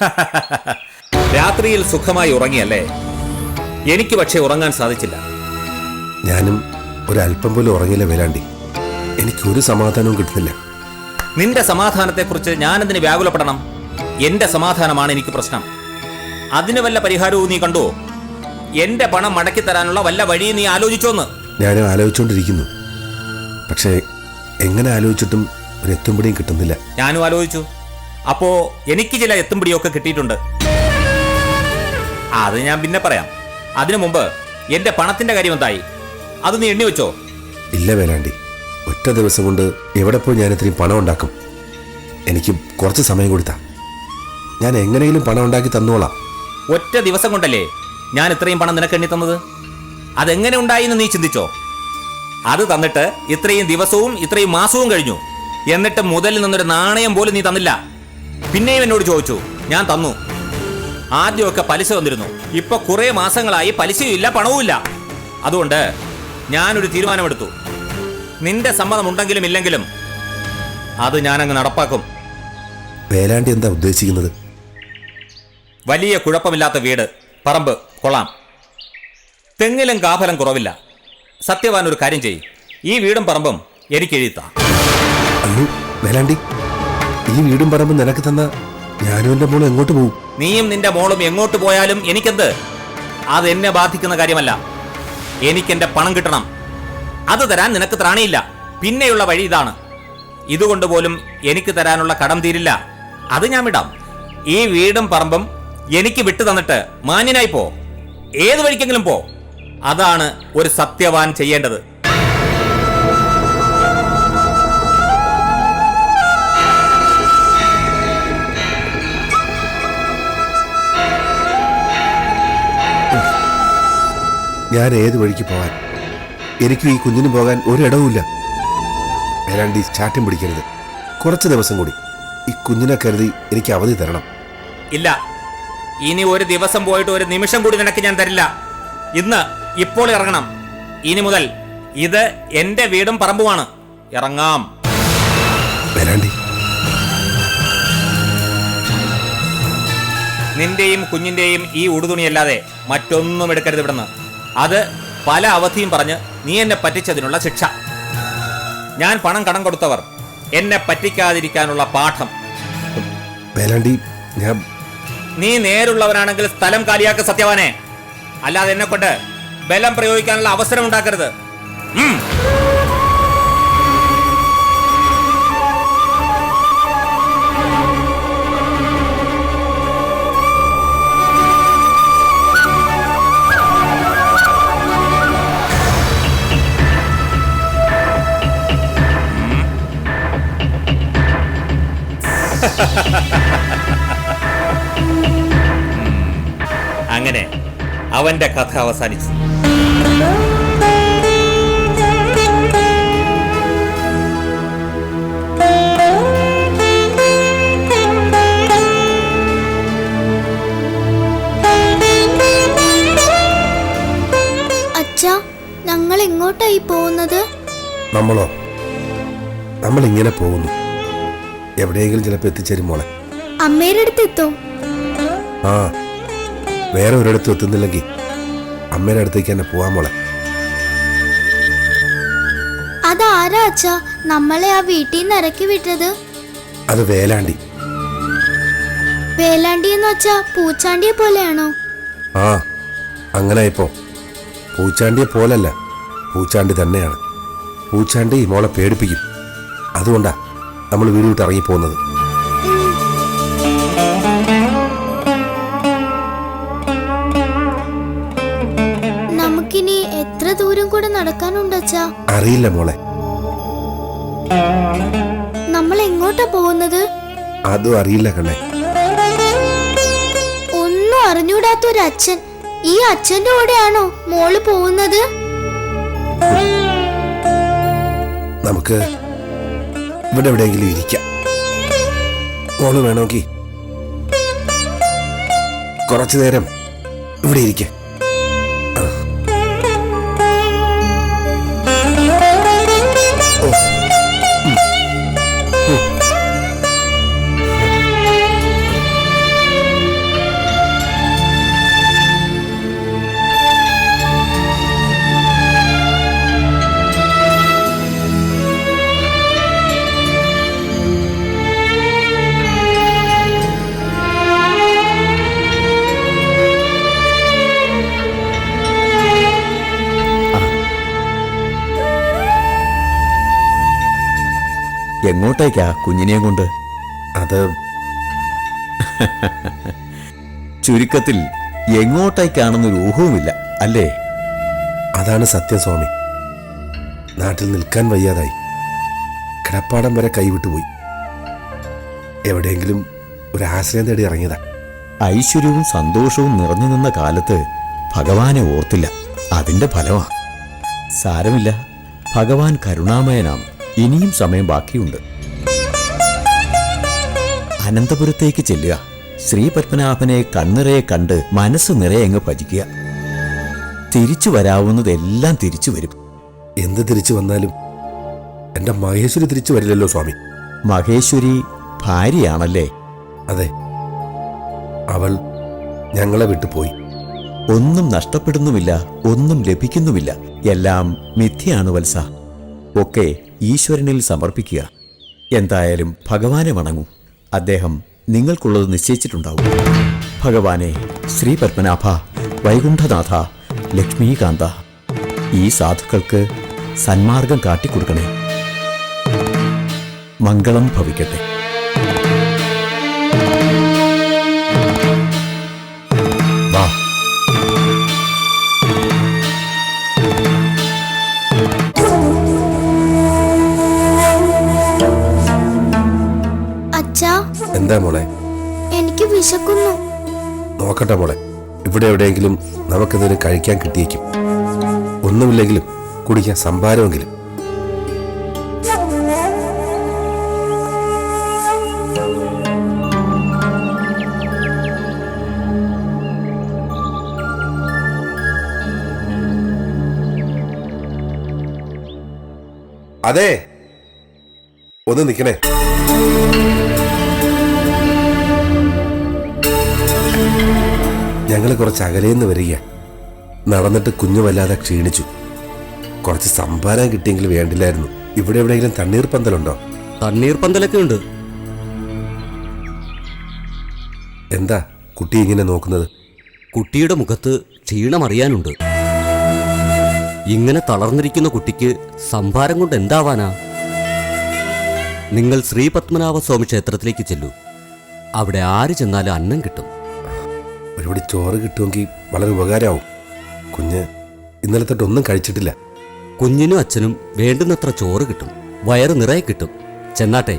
രാത്രിയിൽ സുഖമായി ഉറങ്ങിയല്ലേ? എനിക്ക് പക്ഷേ ഉറങ്ങാൻ സാധിച്ചില്ല. ഞാനും ഒരല്പം പോലും ഉറങ്ങില്ല വേലാണ്ടി. എനിക്കൊരു സമാധാനവും കിട്ടുന്നില്ല. നിന്റെ സമാധാനത്തെക്കുറിച്ച് ഞാനെന്തിന് വ്യാകുലപ്പെടണം? എന്റെ സമാധാനമാണ് എനിക്ക് പ്രശ്നം. അതിന് വല്ല പരിഹാരവും നീ കണ്ടോ എന്റെ പണം മടക്കി തരാനുള്ള വല്ല വഴിയും നീ ആലോചിച്ചോന്ന്. ഞാൻ ആലോചിച്ചുകൊണ്ടിരിക്കുന്നു പക്ഷേ എങ്ങനെ ആലോചിച്ചിട്ടും ഒരു എത്തുമ്പടിയും കിട്ടുന്നില്ല. ഞാനും ആലോചിച്ചു. അപ്പോ എനിക്ക് ചില എത്തുംപിടിയൊക്കെ കിട്ടിയിട്ടുണ്ട്. അത് ഞാൻ പിന്നെ പറയാം. അതിനു മുമ്പ് എന്റെ പണത്തിന്റെ കാര്യം എന്തായി? അത് നീ എണ്ണി വെച്ചോ? ഇല്ല വേലാണ്ടി. ഒറ്റ ദിവസം കൊണ്ട് എവിടെ പോയി ഞാൻ ഇത്രയും പണം ഉണ്ടാക്കും? എനിക്ക് കുറച്ച് സമയം കൊടുത്താ. ഞാൻ എങ്ങനെയെങ്കിലും പണം ഉണ്ടാക്കി തന്നോളാം. ഒറ്റ ദിവസം കൊണ്ടല്ലേ ഞാൻ ഇത്രയും പണം നിനക്ക് എണ്ണി തന്നത്? അതെങ്ങനെ ഉണ്ടായി എന്ന് നീ ചിന്തിച്ചോ? അത് തന്നിട്ട് ഇത്രയും ദിവസവും ഇത്രയും മാസവും കഴിഞ്ഞു. എന്നിട്ട് മുതലിൽ നിന്നൊരു നാണയം പോലും നീ തന്നില്ല. പിന്നെയും എന്നോട് ചോദിച്ചു ഞാൻ തന്നു. ആദ്യമൊക്കെ പലിശ തന്നിരുന്നു. ഇപ്പൊ കുറെ മാസങ്ങളായി പലിശയും ഇല്ല പണവും ഇല്ല. അതുകൊണ്ട് ഞാനൊരു തീരുമാനമെടുത്തു. നിന്റെ സമ്മതം ഉണ്ടെങ്കിലും ഇല്ലെങ്കിലും അത് ഞാനങ്ങ് നടപ്പാക്കും. വേലാണ്ടി എന്താ ഉദ്ദേശിക്കുന്നത്? വലിയ കുഴപ്പമില്ലാത്ത വീട് പറമ്പ് കൊള്ളാം തെങ്ങിലും കാഫലം കുറവില്ല. സത്യവാൻ ഒരു കാര്യം ചെയ്യും. ഈ വീടും പറമ്പും എനിക്ക് എഴുതാം വേലാണ്ടി. ഈ വീടും പറമ്പും നിനക്ക് തന്ന ഞാനും എന്റെ മോളും എങ്ങോട്ട് പോകും നീയും നിന്റെ മോളും എങ്ങോട്ട് പോയാലും എനിക്കെന്ത്? അത് എന്നെ ബാധിക്കുന്ന കാര്യമല്ല. എനിക്കെന്റെ പണം കിട്ടണം. അത് തരാൻ നിനക്ക് ത്രാണിയില്ല. പിന്നെയുള്ള വഴി ഇതാണ്. ഇതുകൊണ്ട് പോലും എനിക്ക് തരാനുള്ള കടം തീരില്ല. അത് ഞാൻ വിടാം. ഈ വീടും പറമ്പും എനിക്ക് വിട്ടു തന്നിട്ട് മാന്യനായി പോ. ഏത് വഴിക്കെങ്കിലും പോ. അതാണ് ഒരു സത്യവാൻ ചെയ്യേണ്ടത്. ഞാൻ ഏത് വഴിക്ക് പോകാൻ എനിക്ക് ഈ കുഞ്ഞിന് പോകാൻ ഒരിടവുമില്ല. ഏതാണ്ട് ഈ ചാറ്റം പിടിക്കരുത്. കുറച്ച് ദിവസം കൂടി ഈ കുഞ്ഞിനെ കരുതി എനിക്ക് അവധി തരണം. ഇല്ല. ഇനി ഒരു ദിവസം പോയിട്ട് ഒരു നിമിഷം കൂടി നിനക്ക് ഞാൻ തരില്ല. ഇന്ന് ഇപ്പോൾ ഇറങ്ങണം. ഇനി മുതൽ ഇത് എന്റെ വീടും പറമ്പുമാണ്. ഇറങ്ങാം. വരാണ്ടി. നിന്റെയും കുഞ്ഞിന്റെയും ഈ ഉടുതുണിയല്ലാതെ മറ്റൊന്നും എടുക്കരുത് ഇവിടുന്ന്. അത് പല അവധിയും പറഞ്ഞ് നീ എന്നെ പറ്റിച്ചതിനുള്ള ശിക്ഷ. ഞാൻ പണം കടം കൊടുത്തവർ എന്നെ പറ്റിക്കാതിരിക്കാനുള്ള പാഠം. വേലാണ്ടി ഞാൻ നീ നേരുള്ളവനാണെങ്കിൽ സ്ഥലം കാലിയാക്ക സത്യവാനെ. അല്ലാതെ എന്നെ കൊണ്ട് ബലം പ്രയോഗിക്കാനുള്ള അവസരം ഉണ്ടാക്കരുത്. അങ്ങനെ അവന്റെ കഥ അവസാനിച്ചു. അച്ഛാ ഞങ്ങൾ എങ്ങോട്ടായി പോകുന്നത്? നമ്മളോ? നമ്മൾ ഇങ്ങനെ പോകുന്നു. എവിടെയെങ്കിലും ചിലപ്പോൾ എത്തിച്ചേരും മോളെ. അമ്മയുടെ അടുത്ത് എത്തും? ആ വേറെ ഒരിടത്തും എത്തുന്നില്ലെങ്കിൽ അമ്മയുടെ അടുത്തേക്ക് തന്നെ പോവാൻ മോളെ. അതാരാ അച്ഛാ നമ്മളെ ആ വീട്ടിൽ നിന്ന് ഇറക്കി വിട്ടത്? അത് വേലാണ്ടി. വേലാണ്ടി എന്ന് വെച്ചാ പൂച്ചാണ്ടിയെ പോലെയാണോ? ആ അങ്ങനെ ഇപ്പോ. പൂച്ചാണ്ടിയെ പോലല്ല പൂച്ചാണ്ടി തന്നെയാണ്. പൂച്ചാണ്ടി മോളെ പേടിപ്പിക്കും. അതുകൊണ്ടാ നമ്മൾ വീട് വിട്ട് ഇറങ്ങിപ്പോകുന്നത്. നമുക്കിനി എത്ര ദൂരം കൂടെ നടക്കാനുണ്ട് അച്ഛാ? അറിയില്ല മോളെ. നമ്മൾ എങ്ങോട്ടാ പോകുന്നത്? അതും അറിയില്ല കണ്ണേ. ഒന്നും അറിഞ്ഞൂടാത്ത ഒരു അച്ഛൻ. ഈ അച്ഛന്റെ കൂടെയാണോ മോൾ പോകുന്നത്? നമുക്ക് ഇവിടെ എവിടെയെങ്കിലും ഇരിക്കാം. മോൾ വേണമെങ്കിൽ കുറച്ചു നേരം ഇവിടെ ഇരിക്കാം. എങ്ങോട്ടേക്കാ കുഞ്ഞിനെയും കൊണ്ട്? അത് ചുരുക്കത്തിൽ എങ്ങോട്ടേക്കാണെന്നൊരു ഊഹവുമില്ല അല്ലേ? അതാണ് സത്യസ്വാമി നാട്ടിൽ നിൽക്കാൻ വയ്യാതായി. കിടപ്പാടം വരെ കൈവിട്ടുപോയി എവിടെയെങ്കിലും ഒരു ആശ്രയം തേടി ഇറങ്ങിയതാ. ഐശ്വര്യവും സന്തോഷവും നിറഞ്ഞു നിന്ന കാലത്ത് ഭഗവാനെ ഓർത്തില്ല. അതിന്റെ ഫലമാ. സാരമില്ല. ഭഗവാൻ കരുണാമയനാണ്. ഇനിയും സമയം ബാക്കിയുണ്ട്. അനന്തപുരത്തേക്ക് ചെല്ലുക. ശ്രീ പത്മനാഭനെ കണ്ണിറയെ കണ്ട് മനസ്സ് നിറയെ അങ്ങ് ഭജിക്കുക തിരിച്ചു വരാവുന്നതെല്ലാം തിരിച്ചു വരും. എന്ത് തിരിച്ചു വന്നാലും എന്റെ മഹേശ്വരി തിരിച്ചു വരില്ലല്ലോ സ്വാമി. മഹേശ്വരി ഭാര്യയാണല്ലേ? അതെ. അവൾ ഞങ്ങളെ വിട്ടു പോയി. ഒന്നും നഷ്ടപ്പെടുന്നുമില്ല ഒന്നും ലഭിക്കുന്നുമില്ല. എല്ലാം മിഥ്യയാണ് വത്സ. ഒക്കെ ഈശ്വരനിൽ സമർപ്പിക്കുക. എന്തായാലും ഭഗവാനെ വണങ്ങൂ. അദ്ദേഹം നിങ്ങൾക്കുള്ളത് നിശ്ചയിച്ചിട്ടുണ്ടാവും. ഭഗവാനെ ശ്രീ പത്മനാഭ വൈകുണ്ഠനാഥ ലക്ഷ്മീകാന്ത ഈ സാധുക്കൾക്ക് സന്മാർഗം കാട്ടിക്കൊടുക്കണേ. മംഗളം ഭവിക്കട്ടെ. എന്താ മോളെ? എനിക്ക് വിശക്കുന്നു. നോക്കട്ടെ മോളെ. ഇവിടെ എവിടെയെങ്കിലും നമുക്കെന്തെങ്കിലും കഴിക്കാൻ കിട്ടിയേക്കും. ഒന്നുമില്ലെങ്കിലും കുടിക്കാൻ സംഭാരമെങ്കിലും. അതെ. ഒന്ന് നിൽക്കണേ. ഞങ്ങൾ കുറച്ച് അകലേന്ന് വരിക. നടന്നിട്ട് കുഞ്ഞു വല്ലാതെ ക്ഷീണിച്ചു. കുറച്ച് സംഭാരം കിട്ടിയെങ്കിൽ വേണ്ടില്ലായിരുന്നു. ഇവിടെ എവിടെയെങ്കിലും തണ്ണീർ പന്തലുണ്ടോ? തണ്ണീർ പന്തലൊക്കെ ഉണ്ട്. എന്താ കുട്ടി ഇങ്ങനെ നോക്കുന്നത്? കുട്ടിയുടെ മുഖത്ത് ക്ഷീണമറിയാനുണ്ട്. ഇങ്ങനെ തളർന്നിരിക്കുന്ന കുട്ടിക്ക് സംഭാരം കൊണ്ട് എന്താവാനാ? നിങ്ങൾ ശ്രീപത്മനാഭസ്വാമി സ്വാമി ക്ഷേത്രത്തിലേക്ക് ചെല്ലൂ. അവിടെ ആര് ചെന്നാലും അന്നം കിട്ടും. ഒരുപടി ചോറ് കിട്ടുമെങ്കിൽ വളരെ ഉപകാരമാവും. കുഞ്ഞ് ഇന്നലെ തൊട്ടൊന്നും കഴിച്ചിട്ടില്ല. കുഞ്ഞിനും അച്ഛനും വേണ്ടുന്നത്ര ചോറ് കിട്ടും. വയറ് നിറയെ കിട്ടും. ചെന്നാട്ടെ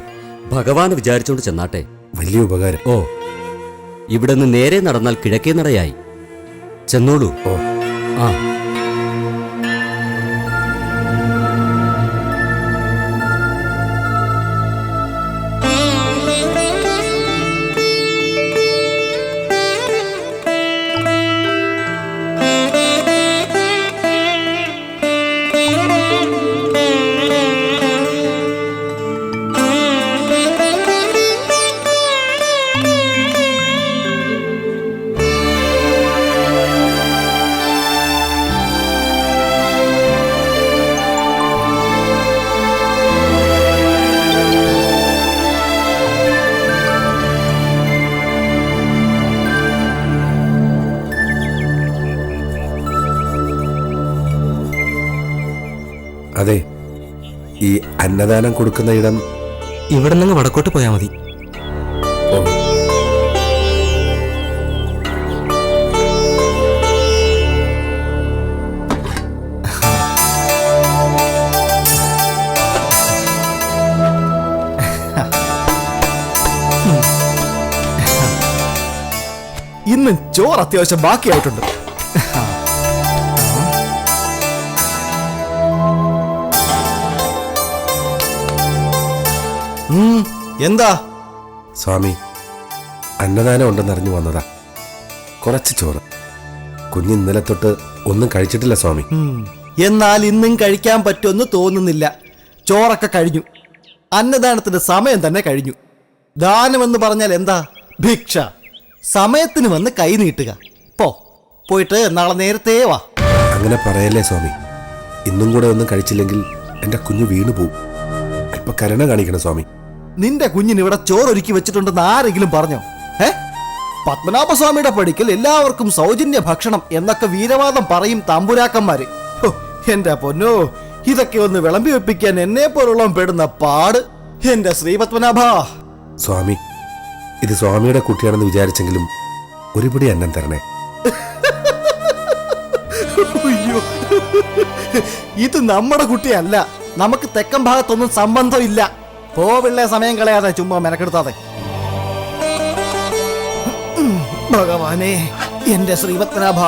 ഭഗവാന് വിചാരിച്ചോണ്ട് ചെന്നാട്ടെ. വലിയ ഉപകാരം. ഓ ഇവിടെ നിന്ന് നേരെ നടന്നാൽ കിഴക്കേ നടയായി ചെന്നോളൂ. ഓ. ആ. ഈ അന്നദാനം കൊടുക്കുന്ന ഇടം ഇവിടെ നിന്ന് വടക്കോട്ട് പോയാൽ മതി. ഇന്ന് ചോറ് അത്യാവശ്യം ബാക്കിയായിട്ടുണ്ട്. എന്താ? സ്വാമി അന്നദാനം ഉണ്ടെന്നറിഞ്ഞു വന്നതാ. കുറച്ച് ചോറ്. കുഞ്ഞ് ഇന്നലെ തൊട്ട് ഒന്നും കഴിച്ചിട്ടില്ല സ്വാമി. എന്നാൽ ഇന്നും കഴിക്കാൻ പറ്റുമെന്ന് തോന്നുന്നില്ല. ചോറൊക്കെ കഴിഞ്ഞു. അന്നദാനത്തിന്റെ സമയം തന്നെ കഴിഞ്ഞു. ദാനമെന്ന് പറഞ്ഞാൽ എന്താ? ഭിക്ഷ. സമയത്തിന് വന്ന് കൈ നീട്ടുക. പോ പോയിട്ട് നാളെ നേരത്തെ വാ. അങ്ങനെ പറയല്ലേ സ്വാമി. ഇന്നും കൂടെ ഒന്നും കഴിച്ചില്ലെങ്കിൽ എന്റെ കുഞ്ഞു വീണു പോവും അല്പ കരുണ കാണിക്കണം സ്വാമി. നിന്റെ കുഞ്ഞിന് ഇവിടെ ചോറൊരുക്കി വെച്ചിട്ടുണ്ടെന്ന് ആരെങ്കിലും പറഞ്ഞോ? ഏ പത്മനാഭസ്വാമിയുടെ പടിക്കൽ എല്ലാവർക്കും സൗജന്യ ഭക്ഷണം എന്നൊക്കെ വീരവാദം പറയും തമ്പുരാക്കന്മാര്. എന്റെ പൊന്നോ ഇതൊക്കെ ഒന്ന് വിളമ്പി വെപ്പിക്കാൻ എന്നെ പോലുള്ള പെടുന്ന പാട്. എന്റെ ശ്രീപത്മനാഭ. സ്വാമി ഇത് സ്വാമിയുടെ കുട്ടിയാണെന്ന് വിചാരിച്ചെങ്കിലും ഒരുപടി അന്നം തരണേ. അയ്യോ ഇത് നമ്മുടെ കുട്ടിയല്ല. നമുക്ക് തെക്കൻ ഭാഗത്തൊന്നും സംബന്ധമില്ല. പോവിള്ള സമയം കളയാതെ ചുമ്മാ മെനക്കെടുത്താതെ. ഭഗവാനെ എന്റെ ശ്രീപത്മനാഭ.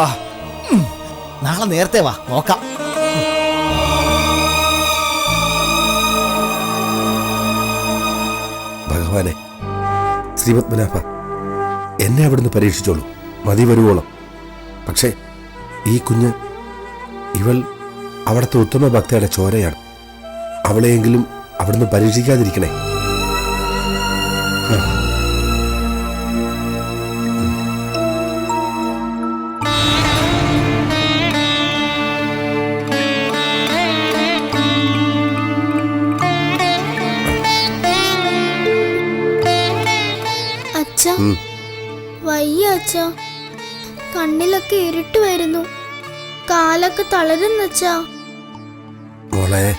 നാളെ നേരത്തെ വാ നോക്കാം. ഭഗവാനെ ശ്രീപത്മനാഭ എന്നെ അവിടുന്ന് പരീക്ഷിച്ചോളൂ. മതി വരുവോളം. പക്ഷേ ഈ കുഞ്ഞ് ഇവൾ അവിടുത്തെ ഉത്തമ ഭക്തയുടെ ചോരയാണ്. അവളെയെങ്കിലും അവിടുന്ന് പരീക്ഷിക്കാതിരിക്കണേ. അച്ഛ. വയ്യ അച്ഛ. കണ്ണിലൊക്കെ ഇരുട്ട് വരുന്നു കാലൊക്കെ തളരുന്നച്ചാ മോളെ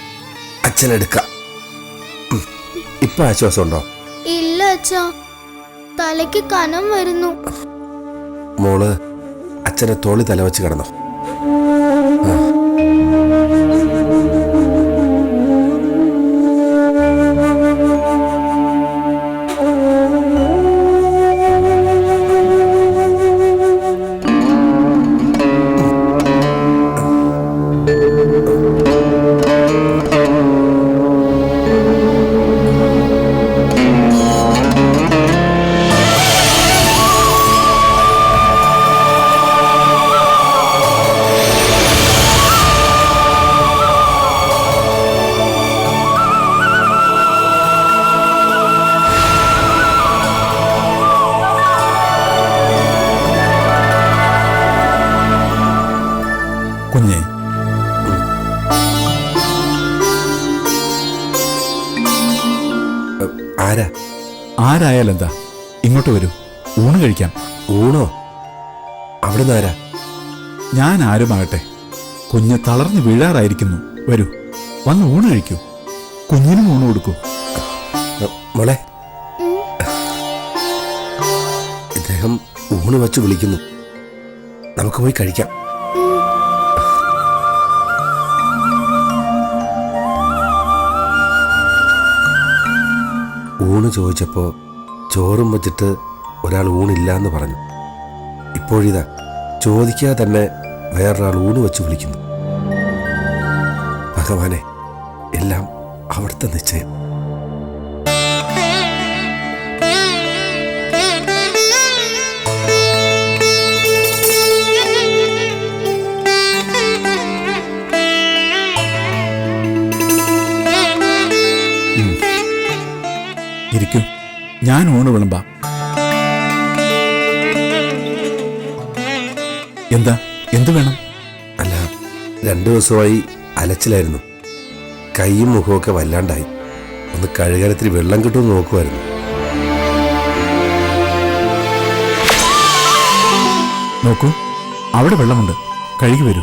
അച്ഛനെടുക്കാം. ഇപ്പൊ ആശ്വാസമുണ്ടോ? ഇല്ല അച്ഛാ. തലയ്ക്ക് കനം വരുന്നു. മോൾ അച്ഛനെ തോളി തലവെച്ച് കിടന്നോ. ഇങ്ങോട്ട് വരൂ. ഊണ് കഴിക്കാം. ഊണോ? അവിടെ ആരാ ഞാൻ ആരുമാകട്ടെ? കുഞ്ഞ് തളർന്ന് വീഴാറായിരിക്കുന്നു. വരൂ. വന്ന് ഊണ് കഴിക്കൂ. കുഞ്ഞിനും ഊണ് കൊടുക്കൂ. മോളെ. ഇദ്ദേഹം ഊണ് വച്ച് വിളിക്കുന്നു. നമുക്ക് പോയി കഴിക്കാം. ഊണ് ചോദിച്ചപ്പോ ചോറും വച്ചിട്ട് ഒരാൾ ഊണില്ല എന്ന് പറഞ്ഞു. ഇപ്പോഴിതാ ചോദിക്കാതെ തന്നെ വേറൊരാൾ ഊണ് വെച്ച് വിളിക്കുന്നു. ഭഗവാനെ എല്ലാം അവിടുത്തെ നിശ്ചയം. ഇരിക്കൂ. ഞാൻ ഊണ് വിളമ്പ. എന്താ? എന്തു വേണം? അല്ല രണ്ടു ദിവസമായി അലച്ചിലായിരുന്നു. കൈയും മുഖമൊക്കെ വല്ലാണ്ടായി. ഒന്ന് കഴുകാനത്തിരി വെള്ളം കിട്ടുമെന്ന് നോക്കുമായിരുന്നു നോക്കൂ അവിടെ വെള്ളമുണ്ട്. കഴുകി വരൂ.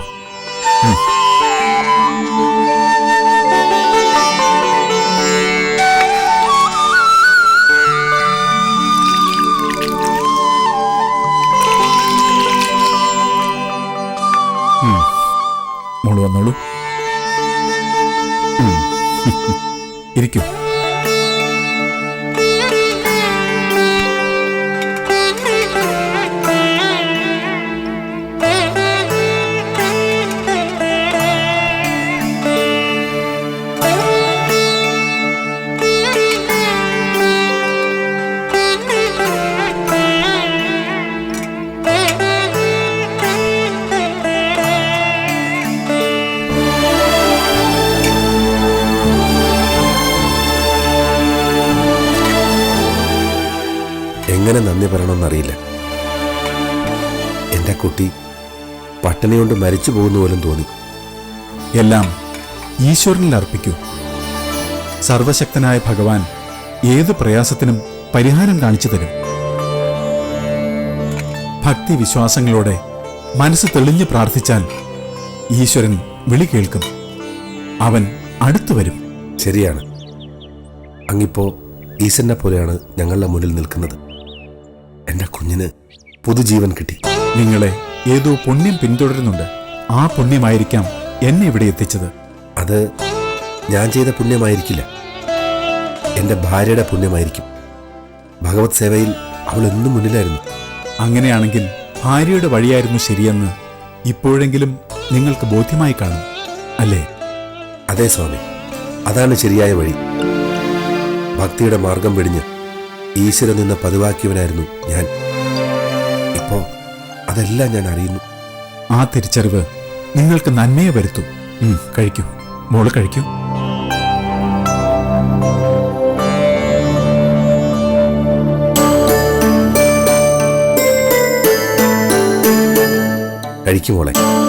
എങ്ങനെ നന്ദി പറയണമെന്നറിയില്ല എന്റെ കുട്ടി പട്ടിണി കൊണ്ട് മരിച്ചു പോകുന്ന പോലും തോന്നി. എല്ലാം ഈശ്വരനിൽ അർപ്പിക്കൂ. സർവശക്തനായ ഭഗവാൻ ഏത് പ്രയാസത്തിനും പരിഹാരം കാണിച്ചു തരും. ഭക്തി വിശ്വാസങ്ങളോടെ മനസ്സ് തെളിഞ്ഞു പ്രാർത്ഥിച്ചാൽ ഈശ്വരൻ വിളി കേൾക്കും. അവൻ അടുത്തു വരും. ശരിയാണ്. അങ്ങിപ്പോ ഈശ്വരനെ പോലെയാണ് ഞങ്ങളുടെ മുന്നിൽ നിൽക്കുന്നത്. എന്റെ കുഞ്ഞിന് പുതുജീവൻ കിട്ടി. നിങ്ങളെ ഏതോ പുണ്യം പിന്തുടരുന്നുണ്ട്. ആ പുണ്യമായിരിക്കാം എന്നെ ഇവിടെ എത്തിച്ചത്. അത് ഞാൻ ചെയ്ത പുണ്യമായിരിക്കില്ല. എന്റെ ഭാര്യയുടെ പുണ്യമായിരിക്കും. ഭഗവത് സേവയിൽ അവൾ എന്നും മുന്നിലായിരുന്നു. അങ്ങനെയാണെങ്കിൽ ഭാര്യയുടെ വഴിയായിരുന്നു ശരിയെന്ന് ഇപ്പോഴെങ്കിലും നിങ്ങൾക്ക് ബോധ്യമായി കാണും അല്ലേ? അതെ സ്വാമി. അതാണ് ശരിയായ വഴി. ഭക്തിയുടെ മാർഗം വെടിഞ്ഞ് ഈശ്വരൻ നിന്ന് പതിവാക്കിയവനായിരുന്നു ഞാൻ. ഇപ്പോ അതെല്ലാം ഞാൻ അറിയുന്നു. ആ തിരിച്ചറിവ് നിങ്ങൾക്ക് നന്മയെ വരുത്തും. കഴിക്കൂ. മോൾ കഴിക്കൂ. കഴിക്കുമോളെ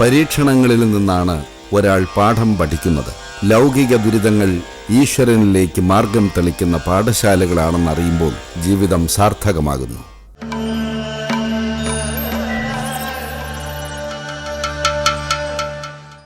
പരീക്ഷണങ്ങളിൽ നിന്നാണ് ഒരാൾ പാഠം പഠിക്കുന്നത്. ലൗകിക ദുരിതങ്ങൾ ഈശ്വരനിലേക്ക് മാർഗം തെളിക്കുന്ന പാഠശാലകളാണെന്നറിയുമ്പോൾ ജീവിതം സാർത്ഥകമാകുന്നു.